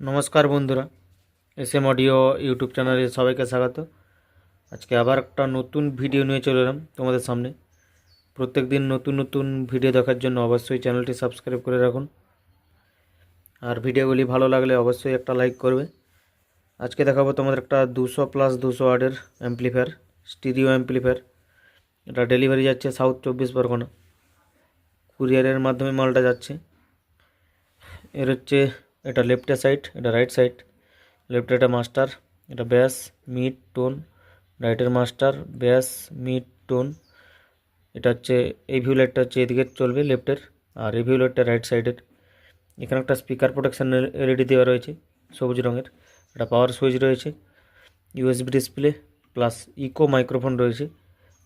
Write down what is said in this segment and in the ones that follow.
নমস্কার বন্ধুরা S M audio YouTube চ্যানেলে সবাইকে স্বাগত। আজকে আবার একটা নতুন ভিডিও নিয়ে চলে এলাম তোমাদের সামনে। প্রত্যেক দিন নতুন নতুন ভিডিও দেখার জন্য অবশ্যই চ্যানেলটি সাবস্ক্রাইব করে রাখুন। আর ভিডিওগুলি ভালো লাগলে অবশ্যই একটা লাইক করবে। আজকে দেখাবো তোমাদের একটা দুশো প্লাস দুশো ওয়ার্ডের অ্যাম্পলিফায়ার স্টিরিও অ্যাম্পলিফায়ার এটা ডেলিভারি যাচ্ছে সাউথ চব্বিশ পরগনা। কুরিয়ারের মাধ্যমে মালটা যাচ্ছে। এর হচ্ছে এটা লেফটে সাইড, এটা রাইট সাইড। লেফটে এটা মাস্টার, এটা ব্যাস, মিড টোন। রাইটের মাস্টার, ব্যাস, মিড টোন। এটা হচ্ছে, এই ভিউ লাইটটা হচ্ছে এদিকে চলবে লেফটের, আর এই ভিউ লাইটটা রাইট সাইডের। এখানে একটা স্পিকার প্রোটেকশন এলইডি দেওয়া রয়েছে, সবুজ রঙের। একটা পাওয়ার সুইচ রয়েছে, USB display, plus echo microphone রয়েছে,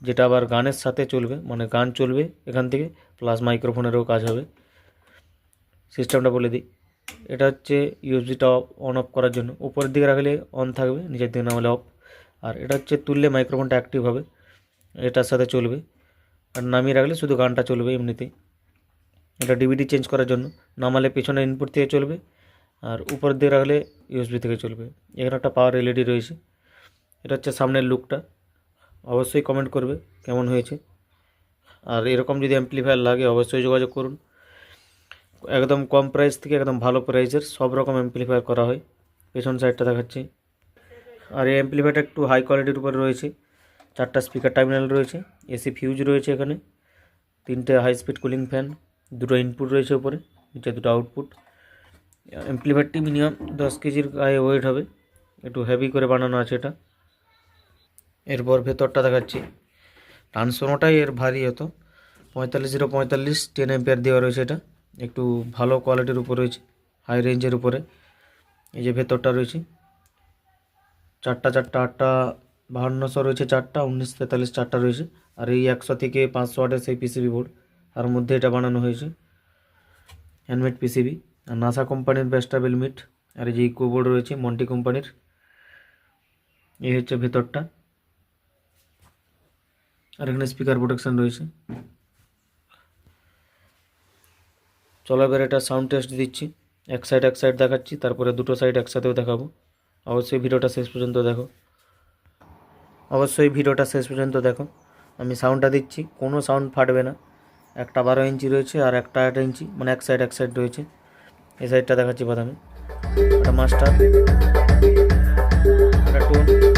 যেটা আবার গানের সাথে চলবে মানে গান চলবে এখান থেকে, প্লাস মাইক্রোফোনেরও কাজ হবে। সিস্টেমটা বলে দিই। এটা হচ্ছে ইউএসবিটা অফ অন অফ করার জন্য। উপরের দিকে রাখলে অন থাকবে, নিচের দিকে নামালে অফ আর এটা হচ্ছে তুললে মাইক্রোফোনটা অ্যাক্টিভ হবে, এটার সাথে চলবে। আর নামিয়ে রাখলে শুধু গানটা চলবে এমনিতেই। এটা ডিভিডি চেঞ্জ করার জন্য। নামালে পেছনে ইনপুট থেকে চলবে, আর উপরের দিকে রাখলে ইউএসবি থেকে চলবে। এখানে একটা পাওয়ার এলইডি রয়েছে। এটা হচ্ছে সামনের লুকটা অবশ্যই কমেন্ট করবে কেমন হয়েছে। আর এরকম যদি অ্যাম্পলিফায়ার লাগে, অবশ্যই যোগাযোগ করুন। একদম কম প্রাইস থেকে একদম ভালো প্রাইসের সব রকম অ্যাম্পলিফায়ার করা হয়। পেছন সাইডটা দেখাচ্ছি। আর এই অ্যাম্পলিফায়ারটা একটু হাই কোয়ালিটির উপরে রয়েছে। চারটা স্পিকার টার্মিনাল রয়েছে। এসি ফিউজ রয়েছে এখানে। তিনটে হাই স্পিড কুলিং ফ্যান দুটো ইনপুট রয়েছে উপরে, নিচে দুটো আউটপুট অ্যাম্পলিফায়ারটি মিনিমাম দশ কেজির গায়ে ওয়েট হবে। একটু হেভি করে বানানো আছে এটা। এরপর ভেতরটা দেখাচ্ছি। ট্রান্সফর্মারটাই এর ভারী হতো পঁয়তাল্লিশ জিরো পঁয়তাল্লিশ টেন এম্পিয়ার দেওয়া রয়েছে এটা। একটু ভালো কোয়ালিটির উপর রয়েছে হাই রেঞ্জের উপরে। এই যে ভেতরটা রয়েছে, চারটা চারটা, আটটা, বাহান্নশো রয়েছে চারটা, উনিশ, তেতাল্লিশ চারটা রয়েছে। আর এই একশো থেকে পাঁচশো ওয়াটের সেই পিসিবি বোর্ড তার মধ্যে এটা বানানো হয়েছে হ্যান্ডমেড পিসিবি আর নাসা কোম্পানির বেস্টাবেল মিট আর এই যে ইকো বোর্ড রয়েছে মন্টি কোম্পানির এই হচ্ছে ভেতরটা। আর এখানে স্পিকার প্রোটেকশন রয়েছে। চলো এবার এটা সাউন্ড টেস্ট দিচ্ছি। এক সাইড এক সাইড দেখাচ্ছি, তারপরে দুটো সাইড একসাথেও দেখাবো। অবশ্যই ভিডিওটা শেষ পর্যন্ত দেখো। অবশ্যই ভিডিওটা শেষ পর্যন্ত দেখো। আমি সাউন্ডটা দিচ্ছি, কোনো সাউন্ড ফাটবে না। একটা বারো ইঞ্চি রয়েছে আর একটা আট ইঞ্চি মানে এক সাইড এক সাইড রয়েছে। এই সাইডটা দেখাচ্ছি প্রথমে। একটা মাস্টার একটা টোন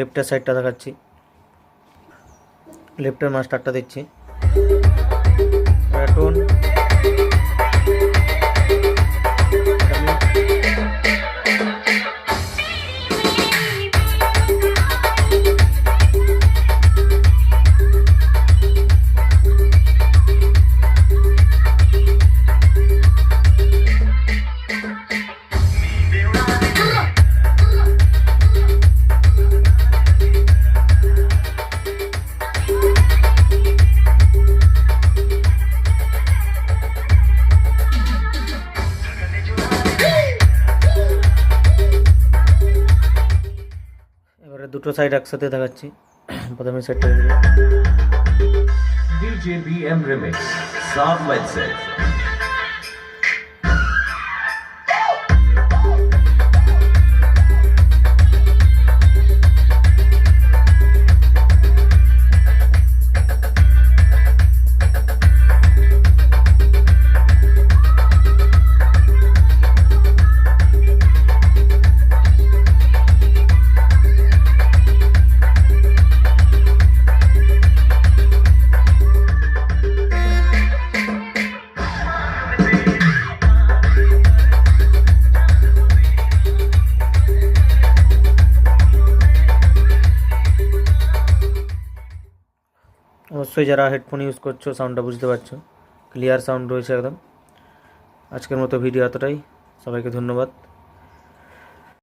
লেফটের সাইডটা দেখাচ্ছি। লেফটের মাস্টারটা দিচ্ছি। টোন দুটো সাইড একসাথে দেখাচ্ছি। প্রথমে সাইডটা DJ BM Remix South by অবশ্যই যারা হেডফোন ইউজ করছ সাউন্ডটা বুঝতে পারছ। ক্লিয়ার সাউন্ড রয়েছে একদম। আজকের মতো ভিডিও এতটাই। সবাইকে ধন্যবাদ।